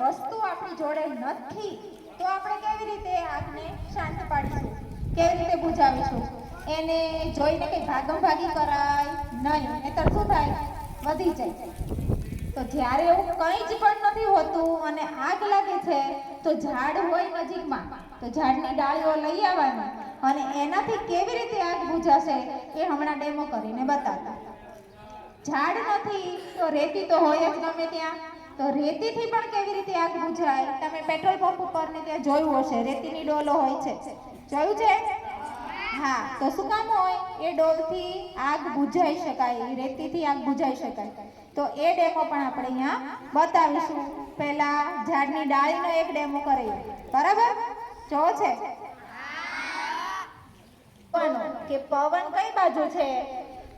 વસ્તુ આપણી જોડે નથી, તો આપણે કેવી રીતે આગને શાંત પાડીશું? કેવી રીતે બુજાવીશું? એને જોઈને કંઈ ભાગમ ભાગી કરાય નહીં, નહીતર શું થાય? વધી જાય. તો જ્યારે એવું કંઈ જ પણ નથી હોતું અને આગ લાગે છે, તો ઝાડ હોય નજીકમાં, તો ઝાડની ડાળીઓ લઈ આવવાની અને એનાથી કેવી રીતે આગ બુજાશે એ હમણાં ડેમો કરીને બતાવતા. ઝાડ નથી, તો રેતી તો હોય જ ગમે ત્યાં. તો રેતીથી પણ કેવી રીતે આગ બુઝાય? તમે પેટ્રોલ પંપ ઉપર ને ત્યાં જોયું હશે, રેતીની ડોલો હોય છે. જોયું છે? હા, તો શું કામ હોય? એ ડોલથી આગ બુઝાઈ શકાય રેતીથી આગ બુઝાઈ શકાય. તો એ ડેમો પણ આપણે અહીંયા બતાવીશું. પહેલા ઝાડની ડાળીનો એક ડેમો કરીએ. બરાબર? જો છે. પણ કે પવન કઈ બાજુ છે?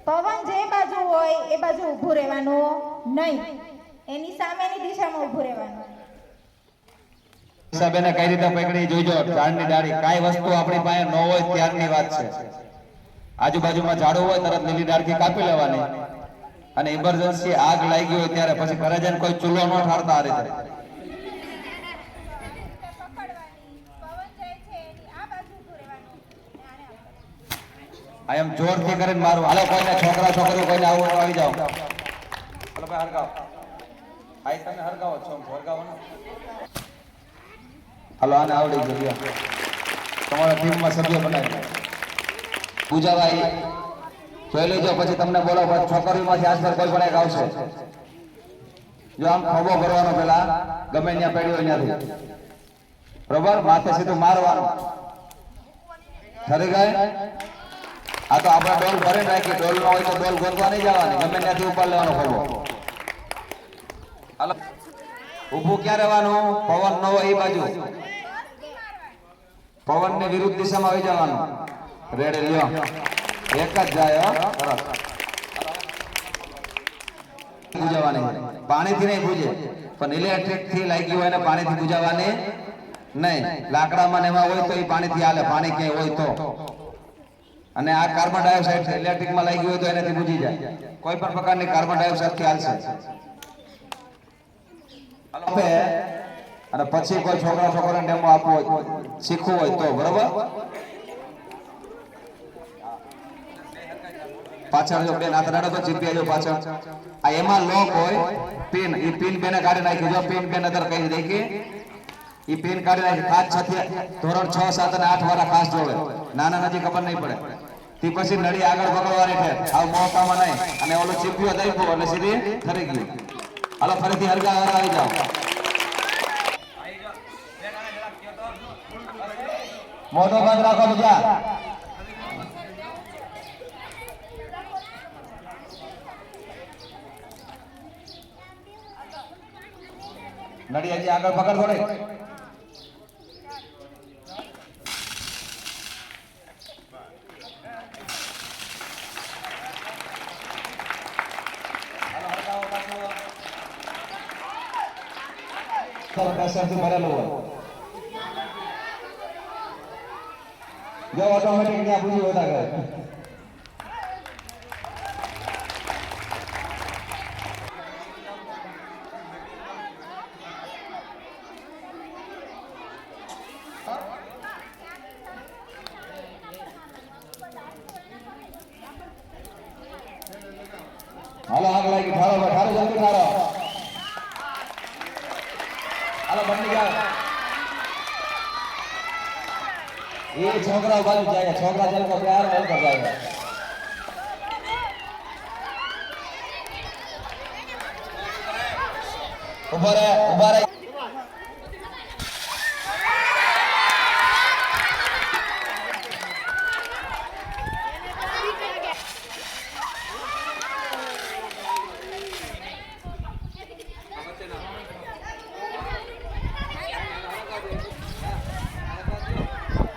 પવન જે બાજુ હોય, એ બાજુ ઊભું રહેવાનું નહીં. એની સામેની દિશામાં ઊભું રહેવાનું. હિસાબેને કઈ રીતે પકડી જોઈજો ઝાડની ડાળી. કાંઈ વસ્તુ આપણી પાસે ન હોય ત્યારની વાત છે. આજુબાજુમાં ઝાડો હોય, તરત લીલી ડાળખી કાપી લેવાની. અને ઇમરજન્સી આગ લાગી હોય ત્યારે પછી ઘરે જઈને કોઈ ચૂલો ન ઠારતા આ રીતે. આઈ એમ જોરથી કરીને મારું. હાલો કોઈને, છોકરા, છોકરીઓ કોઈને આવું આવી જાઓ. હાલો ભાઈ હરગાવો આઈ તમે હરગાવો છો હરગાવો હાલો, આને આવડી જગ્યા. તમારા ટીમમાં સભ્ય બનાવી પૂજાભાઈ, જોઈ લેજો, પછી તમને બોલો છોકરીમાંથી આજ કોઈ પણ એક આવશે. જો આમ ખભો કરવાનો પેલા, ગમે ત્યાં પેડ્યો ત્યાંથી. બરોબર? માથે સીધું મારવાનું. ઠરી ગઈ? આ તો આપણે ડોલ ભરી રાખી ડોલ ન હોય તો ડોલ ગોતવા નહીં જવાની, ગમે ત્યાંથી ઉપર લેવાનો હાલો ઊભું ક્યાં રહેવાનું? પવન ન હોય એ બાજુ. પવન ને વિરુદ્ધ દિશામાં આવી જવાનું. રેડ લ્યો. એક જ જાય બુજાવાની. પાણીથી નહીં બુજે. પણ ઇલેક્ટ્રિકથી લાગી હોય ને પાણીથી બુજાવાની નહીં. લાકડામાં ને એમાં હોય તો એ પાણીથી હાલે. પાણી ક્યાંય હોય તો. અને આ કાર્બન ડાયોક્સાઇડ ઇલેક્ટ્રિકમાં લાગી હોય તો એનાથી બુજી જાય. કોઈ પણ પ્રકારની કાર્બન ડાયોક્સાઇડથી હાલશે. આપે. અને પછી કોઈ છોકરા છોકરાને ડેમો આપવો હોય, શીખવું હોય તો, બરોબર? પાછળ જો બેન હાથ તો ચીપી આવ્યો પાછળ. આ એમાં લોક હોય પિન ઈ પિન બેને કાઢી નાખી. જો પિન બેન અંદર કહી દઈ ઈ પિન કાઢી નાખી. ખાસ છથી ધોરણ 6 7 અને આઠ વાળા ખાસ જોડે. નાના નજી ખબર નહીં પડે. તી પછી નળી આગળ પકડવાની છે. આવ મોકામાં નહીં. અને ઓલો ચીપિયો દાઈપો એટલે સીધી ઠરી ગયું. હાલો ફરીથી હરગા હર આવી જાઓ. મોઢો બંધ રાખો બીજા. નડી હજી આગળ પકડ થોડી. પ્રેશરથી ભરેલું હોય જો ઓટોમેટિક ત્યાં પૂછી હોતા કરે હાલો આગ લાગી ઠારો ભાઈ ઠારો જલ્દી ઠારો હાલો બંધ જાઓ ये छोकरा बाजू जाएगा छोकरा चल को प्यार नहीं कर जाएगा ऊपर है ऊपर है